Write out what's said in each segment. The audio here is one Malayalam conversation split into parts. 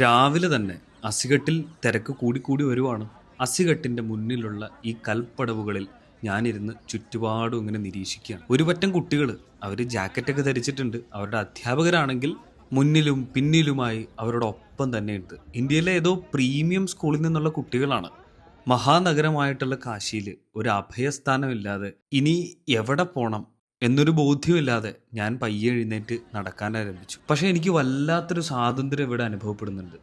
രാവിലെ തന്നെ അസികട്ടിൽ തിരക്ക് കൂടിക്കൂടി വരുവാണ്. അസികട്ടിന്റെ മുന്നിലുള്ള ഈ കൽപ്പടവുകളിൽ ഞാനിരുന്ന് ചുറ്റുപാടും ഇങ്ങനെ നിരീക്ഷിക്കുകയാണ്. ഒരു പറ്റം കുട്ടികൾ അവർ ജാക്കറ്റൊക്കെ ധരിച്ചിട്ടുണ്ട്. അവരുടെ അധ്യാപകരാണെങ്കിൽ മുന്നിലും പിന്നിലുമായി അവരുടെ ഒപ്പം തന്നെയുണ്ട്. ഇന്ത്യയിലെ ഏതോ പ്രീമിയം സ്കൂളിൽ നിന്നുള്ള കുട്ടികളാണ്. മഹാനഗരമായിട്ടുള്ള കാശിയിൽ ഒരു അഭയസ്ഥാനമില്ലാതെ ഇനി എവിടെ പോണം? എന്നൊരു ബോധ്യമില്ലാതെ ഞാൻ പയ്യെ എഴുന്നേറ്റ് നടക്കാൻ ആരംഭിച്ചു. പക്ഷേ എനിക്ക് വല്ലാത്തൊരു സ്വാതന്ത്ര്യം ഇവിടെ അനുഭവപ്പെടുന്നുണ്ട്.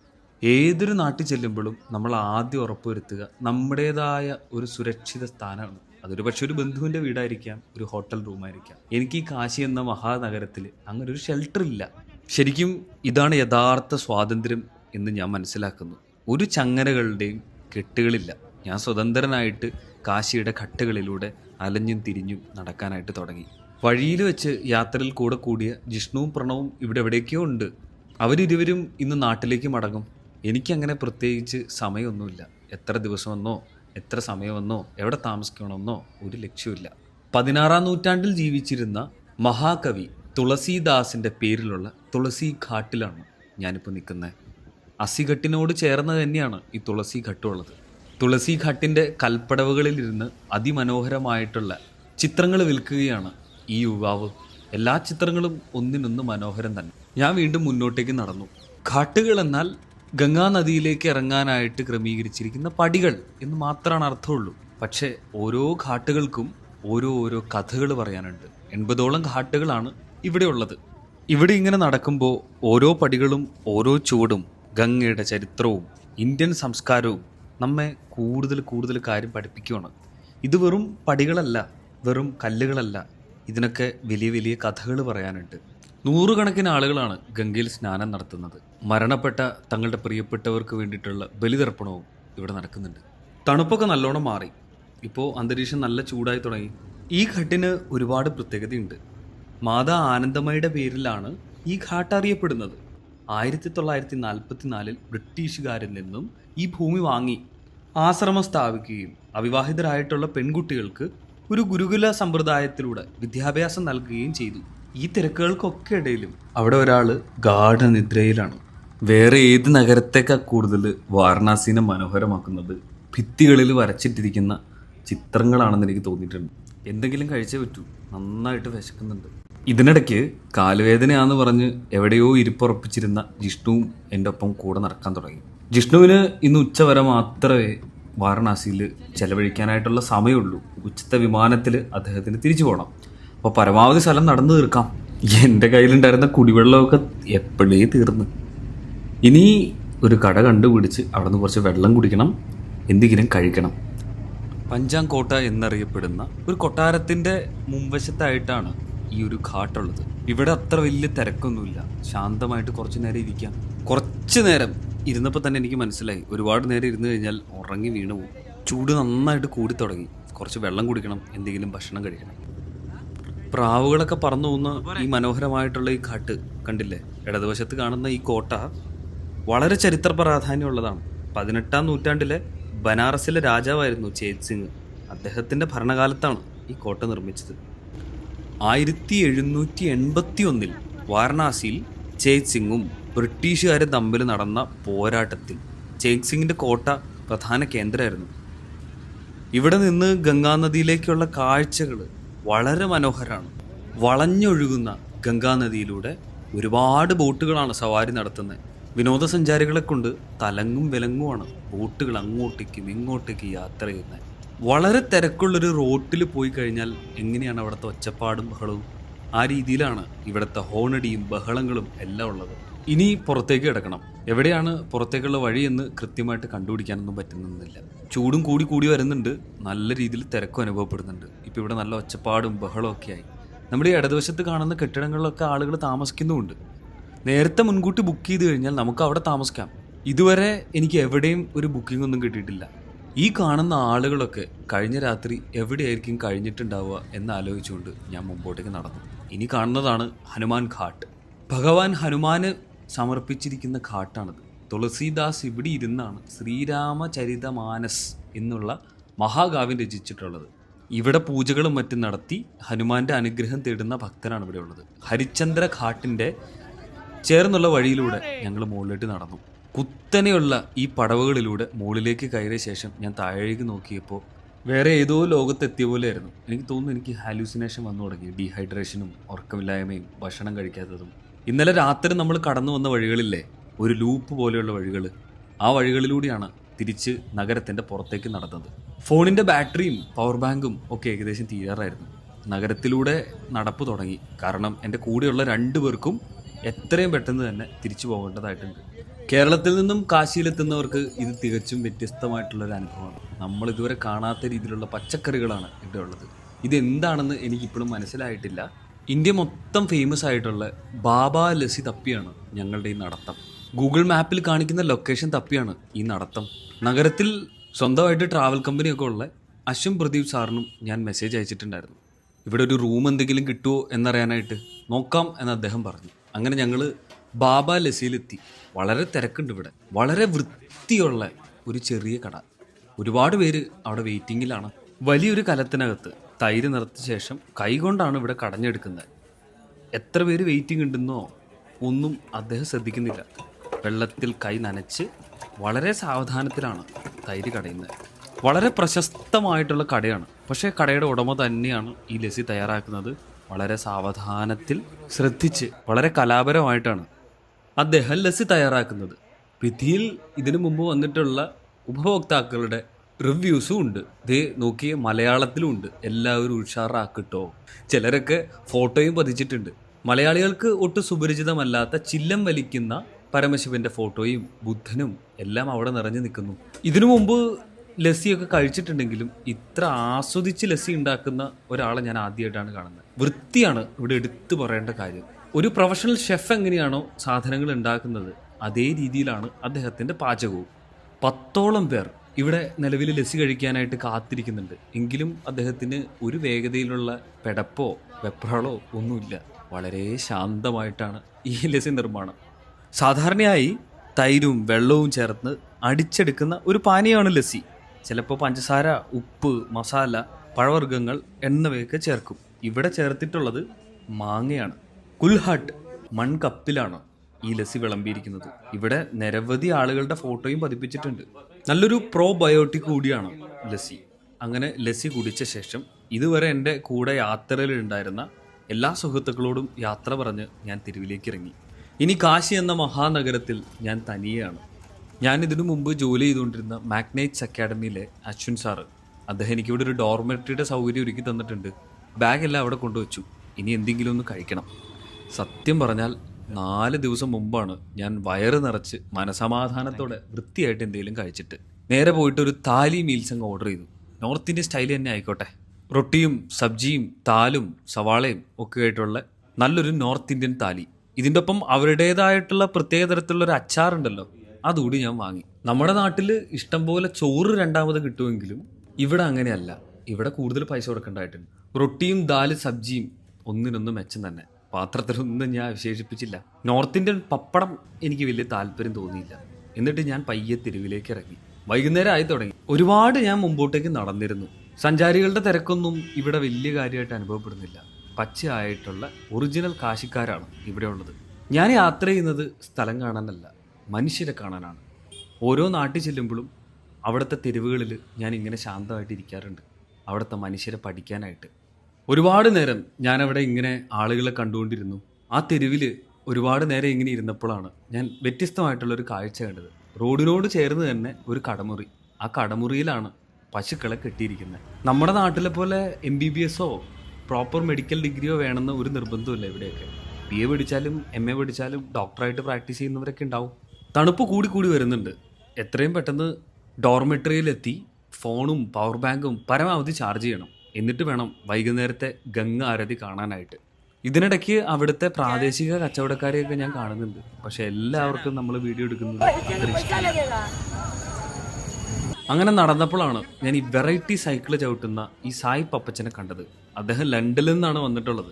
ഏതൊരു നാട്ടിൽ ചെല്ലുമ്പോഴും നമ്മൾ ആദ്യം ഉറപ്പുവരുത്തുക നമ്മുടേതായ ഒരു സുരക്ഷിത സ്ഥാനമാണ്. അതൊരു പക്ഷെ ഒരു ബന്ധുവിന്റെ വീടായിരിക്കാം ഒരു ഹോട്ടൽ റൂമായിരിക്കാം. എനിക്ക് ഈ കാശി എന്ന മഹാനഗരത്തിൽ അങ്ങനെ ഒരു ഷെൽട്ടർ ഇല്ല. ശരിക്കും ഇതാണ് യഥാർത്ഥ സ്വാതന്ത്ര്യം എന്ന് ഞാൻ മനസ്സിലാക്കുന്നു. ഒരു ചങ്ങനകളുടെയും കെട്ടുകളില്ല. ഞാൻ സ്വതന്ത്രനായിട്ട് കാശിയുടെ ഘട്ടുകളിലൂടെ അലഞ്ഞും തിരിഞ്ഞും നടക്കാനായിട്ട് തുടങ്ങി. വഴിയിൽ വെച്ച് യാത്രയിൽ കൂടെ കൂടിയ ജിഷ്ണുവും പ്രണവും ഇവിടെ എവിടേക്കോ ഉണ്ട്. അവരിരുവരും ഇന്ന് നാട്ടിലേക്ക് മടങ്ങും. എനിക്കങ്ങനെ പ്രത്യേകിച്ച് സമയമൊന്നുമില്ല. എത്ര ദിവസമെന്നോ എത്ര സമയമെന്നോ എവിടെ താമസിക്കണമെന്നോ ഒരു ലക്ഷ്യമില്ല പതിനാറാം നൂറ്റാണ്ടിൽ ജീവിച്ചിരുന്ന മഹാകവി തുളസീദാസിന്റെ പേരിലുള്ള തുളസി ഘാട്ടിലാണ് ഞാനിപ്പോൾ നിൽക്കുന്നത്. അസിഘട്ടിനോട് ചേർന്ന് തന്നെയാണ് ഈ തുളസി ഘട്ടുള്ളത് തുളസി ഘട്ടിന്റെ കൽപ്പടവുകളിലിരുന്ന് അതിമനോഹരമായിട്ടുള്ള ചിത്രങ്ങൾ വിൽക്കുകയാണ് ഈ യുവാവ് എല്ലാ ചിത്രങ്ങളും ഒന്നിനൊന്ന് മനോഹരം തന്നെ. ഞാൻ വീണ്ടും മുന്നോട്ടേക്ക് നടന്നു. ഘാട്ടുകൾ എന്നാൽ ഗംഗാ നദിയിലേക്ക് ഇറങ്ങാനായിട്ട് ക്രമീകരിച്ചിരിക്കുന്ന പടികൾ എന്ന് മാത്രമാണ് അർത്ഥമുള്ളൂ. പക്ഷേ ഓരോ ഘാട്ടുകൾക്കും ഓരോ ഓരോ കഥകൾ പറയാനുണ്ട്. എൺപതോളം ഘാട്ടുകളാണ് ഇവിടെ ഉള്ളത്. ഇവിടെ ഇങ്ങനെ നടക്കുമ്പോൾ ഓരോ പടികളും ഓരോ ചുവടും ഗംഗയുടെ ചരിത്രവും ഇന്ത്യൻ സംസ്കാരവും നമ്മെ കൂടുതൽ കൂടുതൽ കാര്യം പഠിപ്പിക്കുകയാണ് ഇത് വെറും പടികളല്ല വെറും കല്ലുകളല്ല. ഇതിനൊക്കെ വലിയ വലിയ കഥകൾ പറയാനുണ്ട്. നൂറുകണക്കിന് ആളുകളാണ് ഗംഗയിൽ സ്നാനം നടത്തുന്നത്. മരണപ്പെട്ട തങ്ങളുടെ പ്രിയപ്പെട്ടവർക്ക് വേണ്ടിയിട്ടുള്ള ബലിതർപ്പണവും ഇവിടെ നടക്കുന്നുണ്ട്. തണുപ്പൊക്കെ നല്ലോണം മാറി. ഇപ്പോൾ അന്തരീക്ഷം നല്ല ചൂടായി തുടങ്ങി. ഈ ഘട്ടിന് ഒരുപാട് പ്രത്യേകതയുണ്ട്. മാതാ ആനന്ദമയുടെ പേരിലാണ് ഈ ഘാട്ട് അറിയപ്പെടുന്നത്. ആയിരത്തി തൊള്ളായിരത്തി നാൽപ്പത്തി നാലിൽ ബ്രിട്ടീഷുകാരിൽ നിന്നും ഈ ഭൂമി വാങ്ങി ആശ്രമം സ്ഥാപിക്കുകയും അവിവാഹിതരായിട്ടുള്ള പെൺകുട്ടികൾക്ക് ഒരു ഗുരുകുല സമ്പ്രദായത്തിലൂടെ വിദ്യാഭ്യാസം നൽകുകയും ചെയ്തു. ഈ തിരക്കുകൾക്കൊക്കെ ഇടയിലും അവിടെ ഒരാൾ ഗാഠനിദ്രയിലാണ്. വേറെ ഏത് നഗരത്തേക്കാൾ കൂടുതൽ വാരണാസിനെ മനോഹരമാക്കുന്നത്? ഭിത്തികളിൽ വരച്ചിട്ടിരിക്കുന്ന ചിത്രങ്ങളാണെന്ന് എനിക്ക് തോന്നിയിട്ടുണ്ട്. എന്തെങ്കിലും കഴിച്ചേ പറ്റൂ. നന്നായിട്ട് വിശക്കുന്നുണ്ട്. ഇതിനിടയ്ക്ക് കാലുവേദനയാന്ന് പറഞ്ഞ് എവിടെയോ ഇരിപ്പുറപ്പിച്ചിരുന്ന ജിഷ്ണുവും എന്റെ ഒപ്പം കൂടെ നടക്കാൻ തുടങ്ങി. ജിഷ്ണുവിന് ഇന്ന് ഉച്ചവരെ മാത്രമേ വാരണാസിയിൽ ചെലവഴിക്കാനായിട്ടുള്ള സമയമുള്ളൂ. ഉച്ചത്തെ വിമാനത്തിൽ അദ്ദേഹത്തിന് തിരിച്ചു പോകണം അപ്പോൾ പരമാവധി സ്ഥലം നടന്നു തീർക്കാം. എന്റെ കയ്യിലുണ്ടായിരുന്ന കുടിവെള്ളമൊക്കെ എപ്പോഴേ തീർന്നു? ഇനി ഒരു കട കണ്ടുപിടിച്ച് അവിടെ നിന്ന് കുറച്ച് വെള്ളം കുടിക്കണം എന്തെങ്കിലും കഴിക്കണം. പഞ്ചാം കോട്ട എന്നറിയപ്പെടുന്ന ഒരു കൊട്ടാരത്തിന്റെ മുൻവശത്തായിട്ടാണ് ഈ ഒരു ഘാട്ടുള്ളത്. ഇവിടെ അത്ര വലിയ തിരക്കൊന്നുമില്ല. ശാന്തമായിട്ട് കുറച്ച് നേരം ഇരിക്കാം. കുറച്ച് നേരം ഇരുന്നപ്പോൾ തന്നെ എനിക്ക് മനസ്സിലായി. ഒരുപാട് നേരം ഇരുന്ന് കഴിഞ്ഞാൽ ഉറങ്ങി വീണു പോകും ചൂട് നന്നായിട്ട് കൂടി തുടങ്ങി. കുറച്ച് വെള്ളം കുടിക്കണം എന്തെങ്കിലും ഭക്ഷണം കഴിക്കണം. പ്രാവുകളൊക്കെ പറന്നു പോകുന്ന ഈ മനോഹരമായിട്ടുള്ള ഈ കാട്ട് കണ്ടില്ലേ? ഇടതുവശത്ത് കാണുന്ന ഈ കോട്ട വളരെ ചരിത്ര പ്രാധാന്യമുള്ളതാണ്. പതിനെട്ടാം നൂറ്റാണ്ടിലെ ബനാറസിലെ രാജാവായിരുന്നു ചേത് സിംഗ്. അദ്ദേഹത്തിന്റെ ഭരണകാലത്താണ് ഈ കോട്ട നിർമ്മിച്ചത്. ആയിരത്തി എഴുന്നൂറ്റി എൺപത്തി ഒന്നിൽ വാരണാസിയിൽ ചേത് സിംഗും ബ്രിട്ടീഷുകാരും തമ്മിൽ നടന്ന പോരാട്ടത്തിൽ ചേത് സിംഗിന്റെ കോട്ട പ്രധാന കേന്ദ്രമായിരുന്നു. ഇവിടെ നിന്ന് ഗംഗാനദിയിലേക്കുള്ള കാഴ്ചകൾ വളരെ മനോഹരമാണ്. വളഞ്ഞൊഴുകുന്ന ഗംഗാനദിയിലൂടെ ഒരുപാട് ബോട്ടുകളാണ് സവാരി നടത്തുന്നത്. വിനോദസഞ്ചാരികളെ കൊണ്ട് തലങ്ങും വിലങ്ങുമാണ് ബോട്ടുകൾ അങ്ങോട്ടേക്കും ഇങ്ങോട്ടേക്കും യാത്ര ചെയ്യുന്നത്. വളരെ തിരക്കുള്ളൊരു റോട്ടിൽ പോയി കഴിഞ്ഞാൽ എങ്ങനെയാണ് അവിടുത്തെ ഒച്ചപ്പാടും ബഹളവും? ആ രീതിയിലാണ് ഇവിടുത്തെ ഹോണടിയും ബഹളങ്ങളും എല്ലാം ഉള്ളത്. ഇനി പുറത്തേക്ക് കിടക്കണം. എവിടെയാണ് പുറത്തേക്കുള്ള വഴി എന്ന് കൃത്യമായിട്ട് കണ്ടുപിടിക്കാനൊന്നും പറ്റുന്നില്ല ചൂടും കൂടി കൂടി വരുന്നുണ്ട്. നല്ല രീതിയിൽ തിരക്കും അനുഭവപ്പെടുന്നുണ്ട്. ഇപ്പോൾ ഇവിടെ നല്ല ഒച്ചപ്പാടും ബഹളവും ഒക്കെ ആയി. നമ്മുടെ ഈ ഇടതുവശത്ത് കാണുന്ന കെട്ടിടങ്ങളിലൊക്കെ ആളുകൾ താമസിക്കുന്നുമുണ്ട്. നേരത്തെ മുൻകൂട്ടി ബുക്ക് ചെയ്ത് കഴിഞ്ഞാൽ നമുക്ക് അവിടെ താമസിക്കാം. ഇതുവരെ എനിക്ക് എവിടെയും ഒരു ബുക്കിംഗ് ഒന്നും കിട്ടിയിട്ടില്ല. ഈ കാണുന്ന ആളുകളൊക്കെ കഴിഞ്ഞ രാത്രി എവിടെയായിരിക്കും കഴിഞ്ഞിട്ടുണ്ടാവുക എന്ന് ആലോചിച്ചുകൊണ്ട് ഞാൻ മുമ്പോട്ടേക്ക് നടന്നു. ഇനി കാണുന്നതാണ് ഹനുമാൻ ഘാട്ട്. ഭഗവാൻ ഹനുമാന് സമർപ്പിച്ചിരിക്കുന്ന ഘാട്ടാണിത് തുളസീദാസ് ഇവിടെ ഇരുന്നാണ് ശ്രീരാമചരിതമാനസ് എന്നുള്ള മഹാകാവ്യം രചിച്ചിട്ടുള്ളത്. ഇവിടെ പൂജകളും മറ്റും നടത്തി ഹനുമാന്റെ അനുഗ്രഹം തേടുന്ന ഭക്തനാണ് ഇവിടെ ഉള്ളത്. ഹരിചന്ദ്ര ഘാട്ടിന്റെ ചേർന്നുള്ള വഴിയിലൂടെ ഞങ്ങൾ മുകളിലോട്ട് നടന്നു. കുത്തനെയുള്ള ഈ പടവുകളിലൂടെ മുകളിലേക്ക് കയറിയ ശേഷം ഞാൻ താഴേക്ക് നോക്കിയപ്പോൾ വേറെ ഏതോ ലോകത്തെത്തിയ പോലെ ആയിരുന്നു എനിക്ക് തോന്നുന്നു എനിക്ക് ഹാലൂസിനേഷൻ വന്നു തുടങ്ങി. ഡീഹൈഡ്രേഷനും ഉറക്കമില്ലായ്മയും ഭക്ഷണം കഴിക്കാത്തതും ഇന്നലെ രാത്രി നമ്മൾ കടന്നു വന്ന വഴികളില്ലേ? ഒരു ലൂപ്പ് പോലെയുള്ള വഴികൾ ആ വഴികളിലൂടെയാണ് തിരിച്ച് നഗരത്തിന്റെ പുറത്തേക്ക് നടന്നത്. ഫോണിന്റെ ബാറ്ററിയും പവർ ബാങ്കും ഒക്കെ ഏകദേശം തീരാറായിരുന്നു. നഗരത്തിലൂടെ നടപ്പ് തുടങ്ങി. കാരണം എന്റെ കൂടെയുള്ള രണ്ടു പേർക്കും എത്രയും പെട്ടെന്ന് തന്നെ തിരിച്ചു പോകേണ്ടതായിട്ടുണ്ട്. കേരളത്തിൽ നിന്നും കാശിയിലെത്തുന്നവർക്ക് ഇത് തികച്ചും വ്യത്യസ്തമായിട്ടുള്ളൊരു അനുഭവമാണ്. നമ്മൾ ഇതുവരെ കാണാത്ത രീതിയിലുള്ള പച്ചക്കറികളാണ് ഇവിടെ ഉള്ളത്. ഇത് എന്താണെന്ന് എനിക്കിപ്പോഴും മനസ്സിലായിട്ടില്ല. ഇന്ത്യ മൊത്തം ഫേമസ് ആയിട്ടുള്ള ബാബ ലസി തപ്പിയാണ് ഞങ്ങളുടെ ഈ നടത്തം. ഗൂഗിൾ മാപ്പിൽ കാണിക്കുന്ന ലൊക്കേഷൻ തപ്പിയാണ് ഈ നടത്തം. നഗരത്തിൽ സ്വന്തമായിട്ട് ട്രാവൽ കമ്പനിയൊക്കെ ഉള്ള അശ്വം പ്രദീപ് സാറിനും ഞാൻ മെസ്സേജ് അയച്ചിട്ടുണ്ടായിരുന്നു. ഇവിടെ ഒരു റൂം എന്തെങ്കിലും കിട്ടുമോ എന്നറിയാനായിട്ട് നോക്കാം എന്ന് അദ്ദേഹം പറഞ്ഞു. അങ്ങനെ ഞങ്ങൾ ബാബ ലസിയിലെത്തി. വളരെ തിരക്കുണ്ട് ഇവിടെ. വളരെ വൃത്തിയുള്ള ഒരു ചെറിയ കട. ഒരുപാട് പേര് അവിടെ വെയിറ്റിങ്ങിലാണ് വലിയൊരു കലത്തിനകത്ത് തൈര് നിറച്ച ശേഷം കൈകൊണ്ടാണ് ഇവിടെ കടഞ്ഞെടുക്കുന്നത്. എത്ര പേര് വെയിറ്റിംഗ് ഉണ്ടെന്നോ ഒന്നും അദ്ദേഹം ശ്രദ്ധിക്കുന്നില്ല. വെള്ളത്തിൽ കൈ നനച്ച് വളരെ സാവധാനത്തിലാണ് തൈര് കടയുന്നത്. വളരെ പ്രശസ്തമായിട്ടുള്ള കടയാണ്. പക്ഷേ കടയുടെ ഉടമ തന്നെയാണ് ഈ ലസ്സി തയ്യാറാക്കുന്നത്. വളരെ സാവധാനത്തിൽ ശ്രദ്ധിച്ച് വളരെ കലാപരമായിട്ടാണ് അദ്ദേഹം ലസ്സി തയ്യാറാക്കുന്നത്. വിധിയിൽ ഇതിനു മുമ്പ് വന്നിട്ടുള്ള ഉപഭോക്താക്കളുടെ റിവ്യൂസും ഉണ്ട്. ദേ നോക്കിയ മലയാളത്തിലും ഉണ്ട്. എല്ലാവരും ഉഷാറാക്കിട്ടോ. ചിലരൊക്കെ ഫോട്ടോയും പതിച്ചിട്ടുണ്ട്. മലയാളികൾക്ക് ഒട്ടും സുപരിചിതമല്ലാത്ത ചില്ലം വലിക്കുന്ന പരമശിവന്റെ ഫോട്ടോയും ബുദ്ധനും എല്ലാം അവിടെ നിറഞ്ഞു നിൽക്കുന്നു. ഇതിനു മുമ്പ് ലസ്സിയൊക്കെ കഴിച്ചിട്ടുണ്ടെങ്കിലും ഇത്ര ആസ്വദിച്ച് ലസ്സി ഉണ്ടാക്കുന്ന ഒരാളെ ഞാൻ ആദ്യമായിട്ടാണ് കാണുന്നത്. വൃത്തിയാണ് ഇവിടെ എടുത്തു പറയേണ്ട കാര്യം. ഒരു പ്രൊഫഷണൽ ഷെഫ് എങ്ങനെയാണോ സാധനങ്ങൾ ഉണ്ടാക്കുന്നത് അതേ രീതിയിലാണ് അദ്ദേഹത്തിന്റെ പാചകവും. പത്തോളം പേർ ഇവിടെ നിലവിൽ ലസ്സി കഴിക്കാനായിട്ട് കാത്തിരിക്കുന്നുണ്ട്. എങ്കിലും അദ്ദേഹത്തിന് ഒരു വേഗതയിലുള്ള പെടപ്പോ വെപ്രാളോ ഒന്നുമില്ല. വളരെ ശാന്തമായിട്ടാണ് ഈ ലസ്സി നിർമ്മാണം. സാധാരണയായി തൈരും വെള്ളവും ചേർത്ത് അടിച്ചെടുക്കുന്ന ഒരു പാനീയമാണ് ലസ്സി. ചിലപ്പോൾ പഞ്ചസാര ഉപ്പ് മസാല പഴവർഗങ്ങൾ എന്നിവയൊക്കെ ചേർക്കും. ഇവിടെ ചേർത്തിട്ടുള്ളത് മാങ്ങയാണ്. കുൽഹാട്ട് മൺകപ്പിലാണ് ഈ ലസ്സി വിളമ്പിയിരിക്കുന്നത്. ഇവിടെ നിരവധി ആളുകളുടെ ഫോട്ടോയും പതിപ്പിച്ചിട്ടുണ്ട്. നല്ലൊരു പ്രോബയോട്ടിക് കൂടിയാണ് ലസ്സി. അങ്ങനെ ലസ്സി കുടിച്ച ശേഷം ഇതുവരെ എന്റെ കൂടെ യാത്രയിലുണ്ടായിരുന്ന എല്ലാ സുഹൃത്തുക്കളോടും യാത്ര പറഞ്ഞ് ഞാൻ തെരുവിലേക്ക് ഇറങ്ങി ഇനി കാശി എന്ന മഹാനഗരത്തിൽ ഞാൻ തനിയെയാണ്. ഞാൻ ഇതിനു മുമ്പ് ജോലി ചെയ്തുകൊണ്ടിരുന്ന മാഗ്നൈറ്റ്സ് അക്കാഡമിയിലെ അശ്വിൻ സാറ് അദ്ദേഹം എനിക്കിവിടെ ഒരു ഡോർമെറ്ററിയുടെ സൗകര്യം ഒരുക്കി തന്നിട്ടുണ്ട്. ബാഗെല്ലാം അവിടെ കൊണ്ടുവച്ചു. ഇനി എന്തെങ്കിലും ഒന്ന് കഴിക്കണം. സത്യം പറഞ്ഞാൽ നാല് ദിവസം മുമ്പാണ് ഞാൻ വയറ് നിറച്ച് മനസമാധാനത്തോടെ വൃത്തിയായിട്ട് എന്തെങ്കിലും കഴിച്ചിട്ട്. നേരെ പോയിട്ട് ഒരു താലി മീൽസ് അങ്ങ് ഓർഡർ ചെയ്തു. നോർത്ത് ഇന്ത്യൻ സ്റ്റൈൽ തന്നെ ആയിക്കോട്ടെ. റൊട്ടിയും സബ്ജിയും താലും സവാളയും ഒക്കെ ആയിട്ടുള്ള നല്ലൊരു നോർത്ത് ഇന്ത്യൻ താലി. ഇതിന്റെ ഒപ്പം അവരുടേതായിട്ടുള്ള പ്രത്യേക തരത്തിലുള്ള ഒരു അച്ചാറുണ്ടല്ലോ അതുകൂടി ഞാൻ വാങ്ങി. നമ്മുടെ നാട്ടിൽ ഇഷ്ടംപോലെ ചോറ് രണ്ടാമത് കിട്ടുമെങ്കിലും ഇവിടെ അങ്ങനെയല്ല. ഇവിടെ കൂടുതൽ പൈസ കൊടുക്കേണ്ടതായിട്ടുണ്ട്. റൊട്ടിയും ദാൽ സബ്ജിയും ഒന്നിനൊന്നും മെച്ചം തന്നെ. പാത്രത്തിലൊന്നും ഞാൻ വിശേഷിപ്പിച്ചില്ല നോർത്ത് ഇന്ത്യൻ പപ്പടം എനിക്ക് വലിയ താല്പര്യം തോന്നിയില്ല. എന്നിട്ട് ഞാൻ പയ്യെ തെരുവിലേക്ക് ഇറങ്ങി. വൈകുന്നേരം ആയി തുടങ്ങി. ഒരുപാട് ഞാൻ മുമ്പോട്ടേക്ക് നടന്നിരുന്നു. സഞ്ചാരികളുടെ തിരക്കൊന്നും ഇവിടെ വലിയ കാര്യമായിട്ട് അനുഭവപ്പെടുന്നില്ല. പച്ചയായിട്ടുള്ള ഒറിജിനൽ കാശിക്കാരാണ് ഇവിടെ ഉള്ളത്. ഞാൻ യാത്ര ചെയ്യുന്നത് സ്ഥലം കാണാനല്ല മനുഷ്യരെ കാണാനാണ്. ഓരോ നാട്ടിൽ ചെല്ലുമ്പോഴും അവിടുത്തെ തെരുവുകളിൽ ഞാൻ ഇങ്ങനെ ശാന്തമായിട്ട് ഇരിക്കാറുണ്ട്. അവിടുത്തെ മനുഷ്യരെ പഠിക്കാനായിട്ട്. ഒരുപാട് നേരം ഞാനവിടെ ഇങ്ങനെ ആളുകളെ കണ്ടുകൊണ്ടിരുന്നു. ആ തെരുവിൽ ഒരുപാട് നേരം ഇങ്ങനെ ഇരുന്നപ്പോഴാണ് ഞാൻ വ്യത്യസ്തമായിട്ടുള്ളൊരു കാഴ്ച കണ്ടത്. റോഡിനോട് ചേർന്ന് തന്നെ ഒരു കടമുറി. ആ കടമുറിയിലാണ് പശുക്കളെ കെട്ടിയിരിക്കുന്നത്. നമ്മുടെ നാട്ടിലെ പോലെ എം ബി ബി എസോ പ്രോപ്പർ മെഡിക്കൽ ഡിഗ്രിയോ വേണമെന്ന് ഒരു നിർബന്ധമില്ല ഇവിടെയൊക്കെ. ബി എ പഠിച്ചാലും എം എ പഠിച്ചാലും ഡോക്ടറായിട്ട് പ്രാക്ടീസ് ചെയ്യുന്നവരൊക്കെ ഉണ്ടാവും. തണുപ്പ് കൂടി കൂടി വരുന്നുണ്ട്. എത്രയും പെട്ടെന്ന് ഡോർമെട്രിയിലെത്തി ഫോണും പവർ ബാങ്കും പരമാവധി ചാർജ് ചെയ്യണം. എന്നിട്ട് വേണം വൈകുന്നേരത്തെ ഗംഗ ആരതി കാണാനായിട്ട്. ഇതിനിടയ്ക്ക് അവിടുത്തെ പ്രാദേശിക കച്ചവടക്കാരെയൊക്കെ ഞാൻ കാണുന്നുണ്ട്. പക്ഷെ എല്ലാവർക്കും നമ്മൾ വീഡിയോ എടുക്കുന്നത് അങ്ങനെ നടന്നപ്പോഴാണ് ഞാൻ ഈ വെറൈറ്റി സൈക്കിൾ ചവിട്ടുന്ന ഈ സായി പപ്പച്ചനെ കണ്ടത്. അദ്ദേഹം ലണ്ടനിൽ നിന്നാണ് വന്നിട്ടുള്ളത്.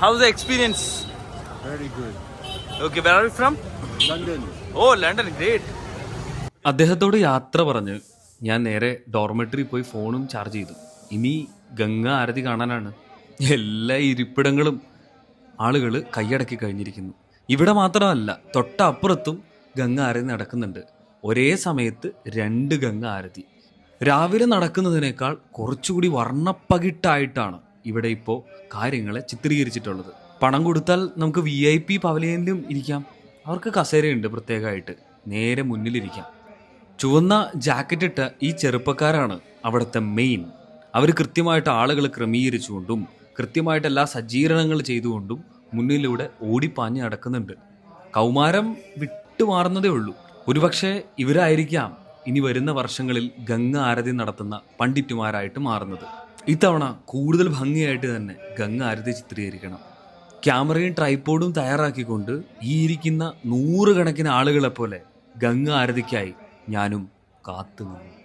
How's the experience? Very good. Okay, where are you from? London. Oh, London, great. അദ്ദേഹത്തോട് യാത്ര പറഞ്ഞ് ഞാൻ നേരെ ഡോർമെട്രി പോയി ഫോണും ചാർജ് ചെയ്തു ഇനി ഗംഗ ആരതി കാണാനാണ് എല്ലാ ഇരിപ്പിടങ്ങളും ആളുകൾ കൈയടക്കി കഴിഞ്ഞിരിക്കുന്നു ഇവിടെ മാത്രമല്ല തൊട്ടപ്പുറത്തും ഗംഗ ആരതി നടക്കുന്നുണ്ട് ഒരേ സമയത്ത് രണ്ട് ഗംഗ ആരതി രാവിലെ നടക്കുന്നതിനേക്കാൾ കുറച്ചുകൂടി വർണപ്പകിട്ടായിട്ടാണ് ഇവിടെ ഇപ്പോൾ കാര്യങ്ങളെ ചിത്രീകരിച്ചിട്ടുള്ളത് പണം കൊടുത്താൽ നമുക്ക് വി ഐ പി പവലിയനിലും ഇരിക്കാം. അവർക്ക് കസേരയുണ്ട് പ്രത്യേകമായിട്ട്. നേരെ മുന്നിലിരിക്കാം. ചുവന്ന ജാക്കറ്റ് ഇട്ട ഈ ചെറുപ്പക്കാരാണ് അവിടുത്തെ മെയിൻ അവർ കൃത്യമായിട്ട് ആളുകൾ ക്രമീകരിച്ചുകൊണ്ടും കൃത്യമായിട്ട് എല്ലാ സജ്ജീകരണങ്ങൾ ചെയ്തുകൊണ്ടും മുന്നിലൂടെ ഓടിപ്പാഞ്ഞ് നടക്കുന്നുണ്ട്. കൗമാരം വിട്ടുമാറുന്നതേ ഉള്ളൂ. ഒരുപക്ഷെ ഇവരായിരിക്കാം ഇനി വരുന്ന വർഷങ്ങളിൽ ഗംഗ ആരതി നടത്തുന്ന പണ്ഡിറ്റുമാരായിട്ട് മാറുന്നത്. ഇത്തവണ കൂടുതൽ ഭംഗിയായിട്ട് തന്നെ ഗംഗ ആരതി ചിത്രീകരിക്കണം. ക്യാമറയും ട്രൈപ്പോഡും തയ്യാറാക്കിക്കൊണ്ട് ഈ ഇരിക്കുന്ന നൂറുകണക്കിന് ആളുകളെ പോലെ ഗംഗ ആരതിക്കായി ഞാനും കാത്തു നിന്നു